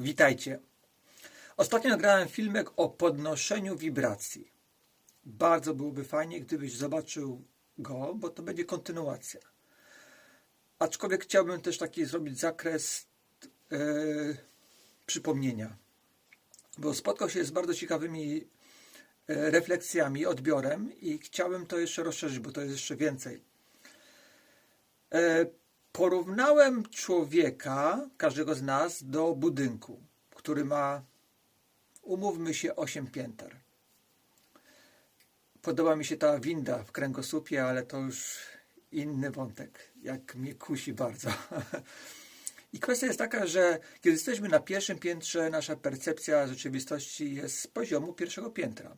Witajcie. Ostatnio nagrałem filmek o podnoszeniu wibracji. Bardzo byłoby fajnie, gdybyś zobaczył go, bo to będzie kontynuacja. Aczkolwiek chciałbym też taki zrobić zakres e, przypomnienia, bo spotkał się z bardzo ciekawymi e, refleksjami, odbiorem i chciałem to jeszcze rozszerzyć, bo to jest jeszcze więcej. E, Porównałem człowieka, każdego z nas, do budynku, który ma, umówmy się, 8 pięter. Podoba mi się ta winda w kręgosłupie, ale to już inny wątek, jak mnie kusi bardzo. I kwestia jest taka, że kiedy jesteśmy na pierwszym piętrze, nasza percepcja rzeczywistości jest z poziomu pierwszego piętra.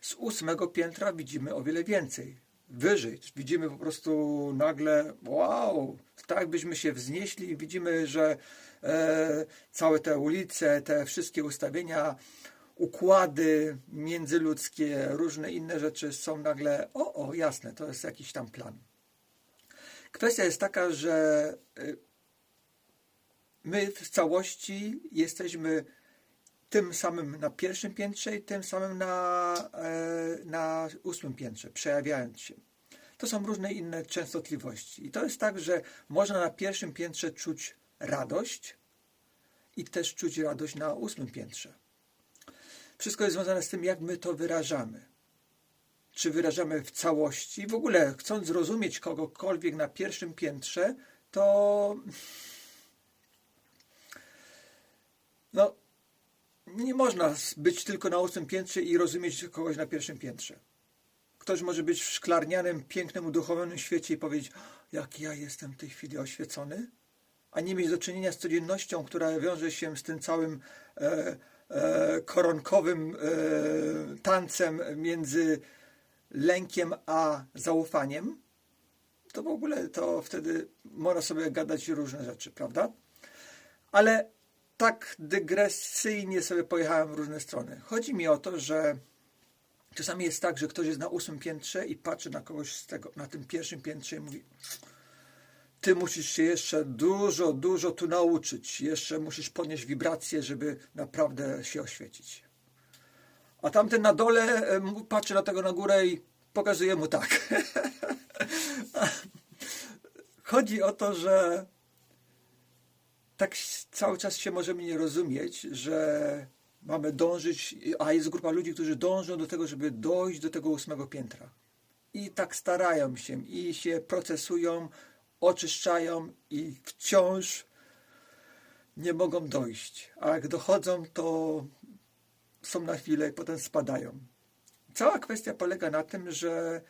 Z ósmego piętra widzimy o wiele więcej wyżej. Widzimy po prostu nagle, wow, tak byśmy się wznieśli i widzimy, że e, całe te ulice, te wszystkie ustawienia, układy międzyludzkie, różne inne rzeczy są nagle, o, o, jasne, to jest jakiś tam plan. Kwestia jest taka, że e, my w całości jesteśmy tym samym na pierwszym piętrze i tym samym na, e, na ósmym piętrze, przejawiając się. To są różne inne częstotliwości. I to jest tak, że można na pierwszym piętrze czuć radość i też czuć radość na ósmym piętrze. Wszystko jest związane z tym, jak my to wyrażamy. Czy wyrażamy w całości? W ogóle, chcąc zrozumieć kogokolwiek na pierwszym piętrze, to no, nie można być tylko na ósmym piętrze i rozumieć kogoś na pierwszym piętrze. Ktoś może być w szklarnianym, pięknym, uduchowionym świecie i powiedzieć, jak ja jestem w tej chwili oświecony, a nie mieć do czynienia z codziennością, która wiąże się z tym całym e, e, koronkowym e, tancem między lękiem a zaufaniem, to w ogóle to wtedy można sobie gadać różne rzeczy, prawda? Ale tak dygresyjnie sobie pojechałem w różne strony. Chodzi mi o to, że czasami jest tak, że ktoś jest na ósmym piętrze i patrzy na kogoś z tego, na tym pierwszym piętrze i mówi ty musisz się jeszcze dużo, dużo tu nauczyć. Jeszcze musisz podnieść wibracje, żeby naprawdę się oświecić. A tamten na dole patrzy na tego na górę i pokazuje mu tak. Chodzi o to, że tak cały czas się możemy nie rozumieć, że mamy dążyć, a jest grupa ludzi, którzy dążą do tego, żeby dojść do tego ósmego piętra. I tak starają się i się procesują, oczyszczają i wciąż nie mogą dojść. A jak dochodzą, to są na chwilę i potem spadają. Cała kwestia polega na tym, że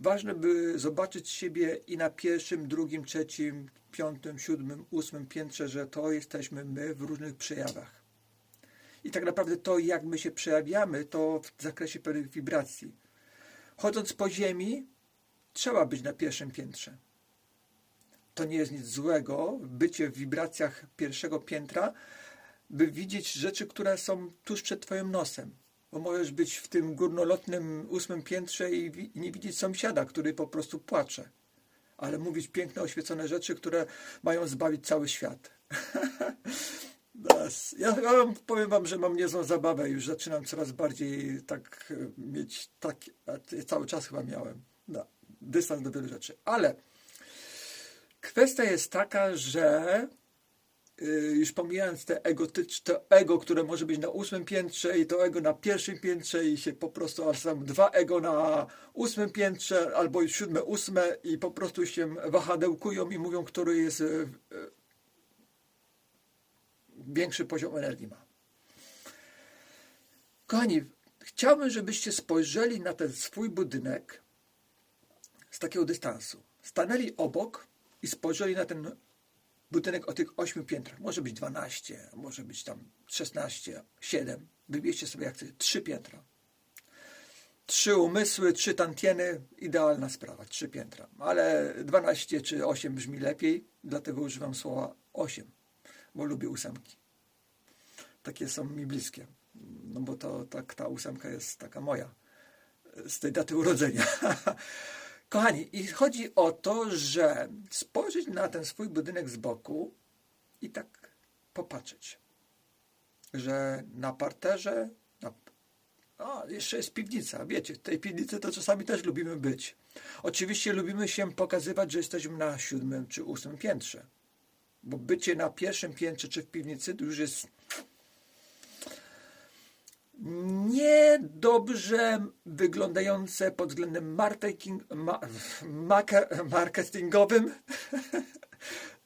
ważne by zobaczyć siebie i na pierwszym, drugim, trzecim, piątym, siódmym, ósmym piętrze, że to jesteśmy my w różnych przejawach. I tak naprawdę to, jak my się przejawiamy, to w zakresie pewnych wibracji. Chodząc po ziemi, trzeba być na pierwszym piętrze. To nie jest nic złego, bycie w wibracjach pierwszego piętra, by widzieć rzeczy, które są tuż przed Twoim nosem. Bo możesz być w tym górnolotnym ósmym piętrze i nie widzieć sąsiada, który po prostu płacze. Ale mówić piękne, oświecone rzeczy, które mają zbawić cały świat. Ja wam, powiem wam, że mam niezłą zabawę. Już zaczynam coraz bardziej tak e, mieć, tak, cały czas chyba miałem, no, dystans do wielu rzeczy. Ale kwestia jest taka, że już pomijając te egotyczne, to ego, które może być na ósmym piętrze i to ego na pierwszym piętrze i się po prostu, aż tam dwa ego na ósmym piętrze albo już siódme, ósme i po prostu się wahadełkują i mówią, który jest y, y, większy poziom energii ma. Kochani, chciałbym, żebyście spojrzeli na ten swój budynek z takiego dystansu. Stanęli obok i spojrzeli na ten budynek o tych ośmiu piętrach. Może być 12, może być tam 16, 7. Wybierzcie sobie jak chcecie. Trzy piętra. Trzy umysły, trzy tantieny, idealna sprawa, trzy piętra. Ale 12 czy 8 brzmi lepiej, dlatego używam słowa 8, bo lubię ósemki. Takie są mi bliskie. No bo to tak, ta ósemka jest taka moja z tej daty urodzenia. Kochani, i chodzi o to, że spojrzeć na ten swój budynek z boku i tak popatrzeć. że na parterze, na, a jeszcze jest piwnica, wiecie, w tej piwnicy to czasami też lubimy być. Oczywiście lubimy się pokazywać, że jesteśmy na siódmym czy ósmym piętrze, bo bycie na pierwszym piętrze czy w piwnicy już jest niedobrze wyglądające pod względem marketing, ma, marke- marketingowym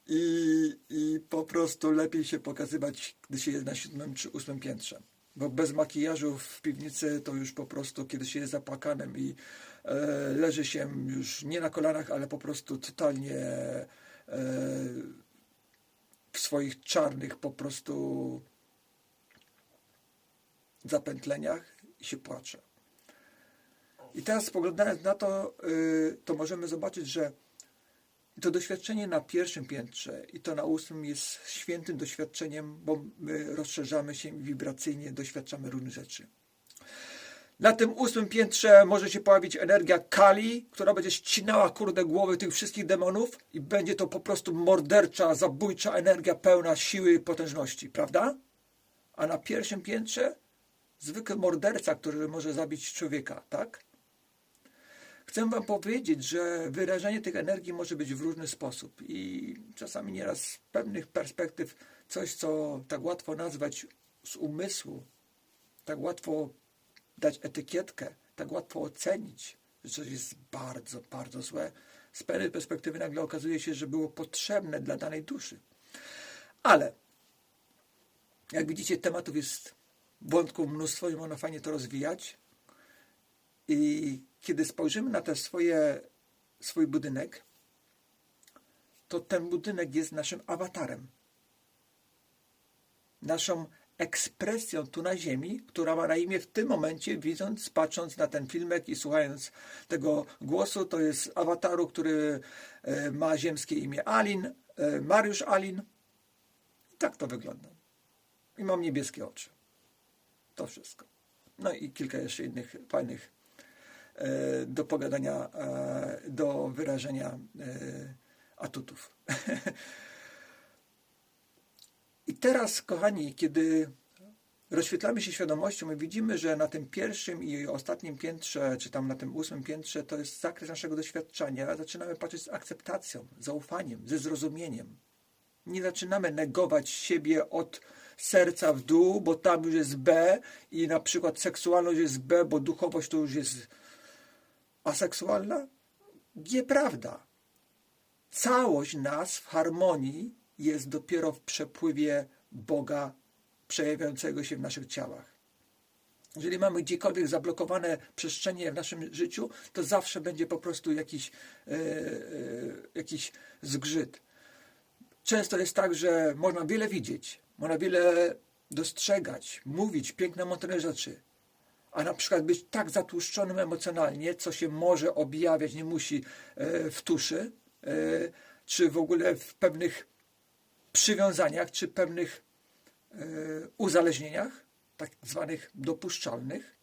I, i po prostu lepiej się pokazywać, gdy się jest na siódmym czy ósmym piętrze. Bo bez makijażu w piwnicy to już po prostu, kiedy się jest zapłakanym i e, leży się już nie na kolanach, ale po prostu totalnie e, w swoich czarnych po prostu zapętleniach i się płacze. I teraz spoglądając na to, y, to możemy zobaczyć, że to doświadczenie na pierwszym piętrze i to na ósmym jest świętym doświadczeniem, bo my rozszerzamy się wibracyjnie doświadczamy różnych rzeczy. Na tym ósmym piętrze może się pojawić energia Kali, która będzie ścinała kurde głowy tych wszystkich demonów i będzie to po prostu mordercza, zabójcza energia pełna siły i potężności, prawda? A na pierwszym piętrze zwykły morderca, który może zabić człowieka, tak? Chcę Wam powiedzieć, że wyrażanie tych energii może być w różny sposób i czasami nieraz z pewnych perspektyw coś, co tak łatwo nazwać z umysłu, tak łatwo dać etykietkę, tak łatwo ocenić, że coś jest bardzo, bardzo złe. Z pewnej perspektywy nagle okazuje się, że było potrzebne dla danej duszy. Ale jak widzicie, tematów jest wątków mnóstwo i można fajnie to rozwijać. I kiedy spojrzymy na ten swoje, swój budynek, to ten budynek jest naszym awatarem. Naszą ekspresją tu na ziemi, która ma na imię w tym momencie, widząc, patrząc na ten filmek i słuchając tego głosu, to jest awataru, który e, ma ziemskie imię Alin, e, Mariusz Alin. I tak to wygląda. I mam niebieskie oczy. To wszystko. No i kilka jeszcze innych fajnych e, do pogadania, e, do wyrażenia e, atutów. I teraz, kochani, kiedy rozświetlamy się świadomością, my widzimy, że na tym pierwszym i ostatnim piętrze, czy tam na tym ósmym piętrze, to jest zakres naszego doświadczenia. Zaczynamy patrzeć z akceptacją, zaufaniem, ze zrozumieniem. Nie zaczynamy negować siebie od serca w dół, bo tam już jest B i na przykład seksualność jest B, bo duchowość to już jest aseksualna? Nieprawda. Całość nas w harmonii jest dopiero w przepływie Boga przejawiającego się w naszych ciałach. Jeżeli mamy gdziekolwiek zablokowane przestrzenie w naszym życiu, to zawsze będzie po prostu jakiś, e, e, jakiś zgrzyt. Często jest tak, że można wiele widzieć, można wiele dostrzegać, mówić piękne, mądre rzeczy, a na przykład być tak zatłuszczonym emocjonalnie, co się może objawiać, nie musi e, w tuszy, e, czy w ogóle w pewnych przywiązaniach, czy pewnych e, uzależnieniach, tak zwanych dopuszczalnych.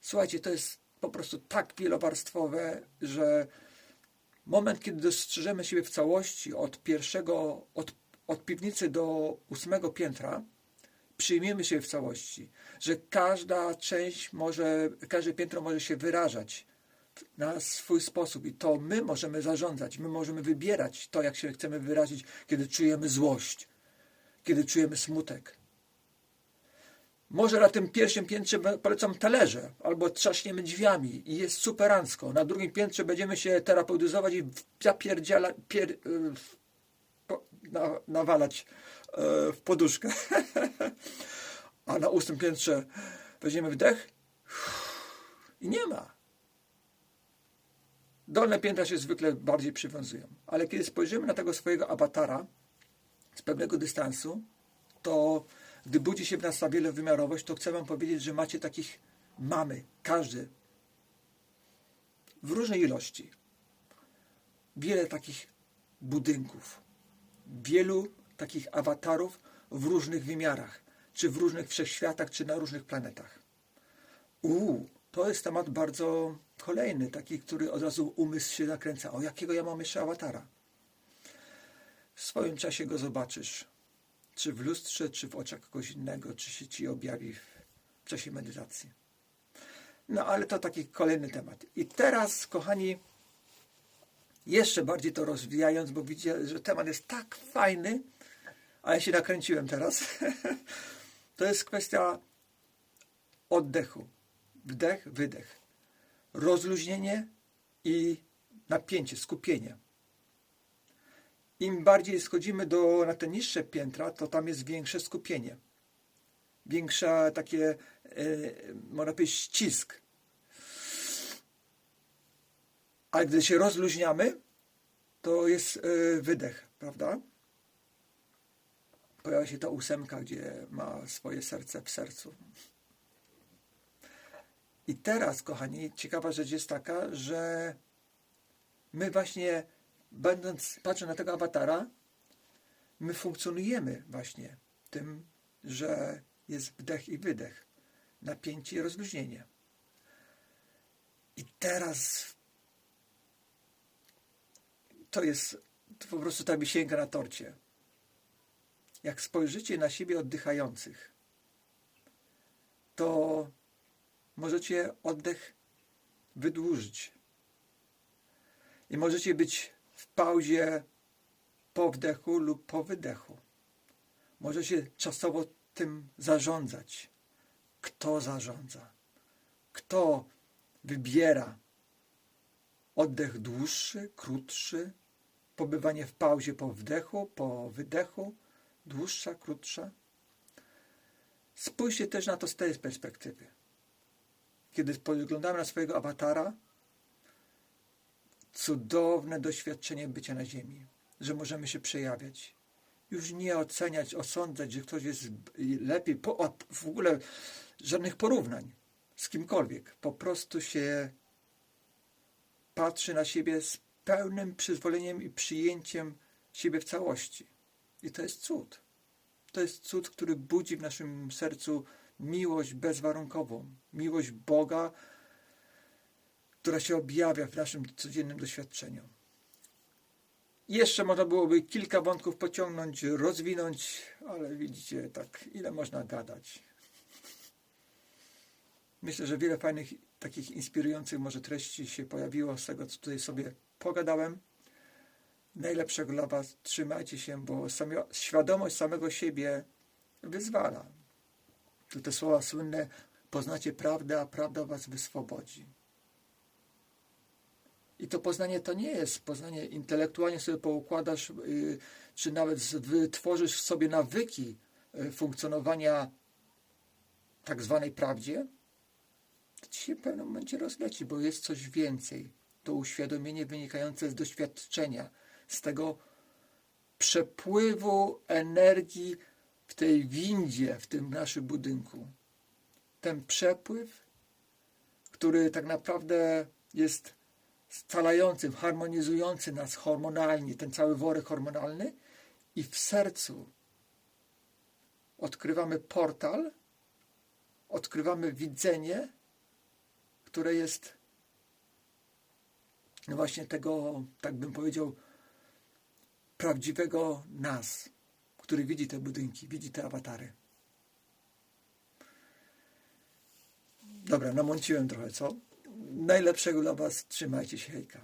Słuchajcie, to jest po prostu tak wielowarstwowe, że moment, kiedy dostrzeżemy siebie w całości od pierwszego, od, od piwnicy do ósmego piętra, przyjmiemy się w całości, że każda część może, każde piętro może się wyrażać na swój sposób i to my możemy zarządzać, my możemy wybierać to, jak się chcemy wyrazić, kiedy czujemy złość, kiedy czujemy smutek. Może na tym pierwszim piętrze polecam talerze, albo trzaśniemy drzwiami i jest superancko. Na drugim piętrze będziemy się terapeutyzować i zapierdziela, pier, na, nawalać e, w poduszkę. A na ósmym piętrze weźmiemy wdech i nie ma. Dolne piętra się zwykle bardziej przywiązują. Ale kiedy spojrzymy na tego swojego awatara z pewnego dystansu, to gdy budzi się w nas ta wielowymiarowość, to chcę Wam powiedzieć, że macie takich, mamy, każdy, w różnej ilości, wiele takich budynków, wielu takich awatarów w różnych wymiarach, czy w różnych wszechświatach, czy na różnych planetach. Uuu, to jest temat bardzo kolejny, taki, który od razu umysł się zakręca. O jakiego ja mam jeszcze awatara? W swoim czasie go zobaczysz. czy w lustrze, czy w oczach kogoś innego, czy się ci objawi w czasie medytacji. No ale to taki kolejny temat. I teraz, kochani, jeszcze bardziej to rozwijając, bo widzicie, że temat jest tak fajny, a ja się nakręciłem teraz. to jest kwestia oddechu. Wdech, wydech. Rozluźnienie i napięcie, skupienie. Im bardziej schodzimy do, na te niższe piętra, to tam jest większe skupienie. Większa takie, e, można powiedzieć, ścisk. Ale gdy się rozluźniamy, to jest e, wydech, prawda? Pojawia się ta ósemka, gdzie ma swoje serce w sercu. I teraz, kochani, ciekawa rzecz jest taka, że my właśnie, będąc, patrząc na tego awatara, my funkcjonujemy właśnie tym, że jest wdech i wydech, napięcie i rozluźnienie. I teraz to jest po prostu ta wisienka na torcie. Jak spojrzycie na siebie oddychających, to możecie oddech wydłużyć. I możecie być w pauzie po wdechu lub po wydechu. Możecie czasowo tym zarządzać. Kto zarządza? Kto wybiera oddech dłuższy, krótszy, pobywanie w pauzie po wdechu, po wydechu, dłuższa, krótsza? Spójrzcie też na to z tej perspektywy. Kiedy spoglądamy na swojego awatara, cudowne doświadczenie bycia na ziemi, że możemy się przejawiać. Już nie oceniać, osądzać, że ktoś jest lepiej, po, w ogóle żadnych porównań z kimkolwiek. Po prostu się patrzy na siebie z pełnym przyzwoleniem i przyjęciem siebie w całości. I to jest cud. To jest cud, który budzi w naszym sercu miłość bezwarunkową, miłość Boga, która się objawia w naszym codziennym doświadczeniu. Jeszcze można byłoby kilka wątków pociągnąć, rozwinąć, ale widzicie, tak, ile można gadać. Myślę, że wiele fajnych, takich inspirujących może treści się pojawiło z tego, co tutaj sobie pogadałem. Najlepszego dla Was, trzymajcie się, bo sami, świadomość samego siebie wyzwala. Tu te słowa słynne, poznacie prawdę, a prawda Was wyswobodzi. I to poznanie to nie jest poznanie intelektualnie sobie poukładasz, yy, czy nawet wytworzysz sobie nawyki yy, funkcjonowania tak zwanej prawdzie, to się w pewnym momencie rozleci, bo jest coś więcej. To uświadomienie wynikające z doświadczenia, z tego przepływu energii w tej windzie, w tym naszym budynku. Ten przepływ, który tak naprawdę jest scalającym, harmonizujący nas hormonalnie, ten cały worek hormonalny i w sercu odkrywamy portal, odkrywamy widzenie, które jest właśnie tego, tak bym powiedział, prawdziwego nas, który widzi te budynki, widzi te awatary. Dobra, namąciłem trochę, co? Najlepszego dla Was. Trzymajcie się, hejka.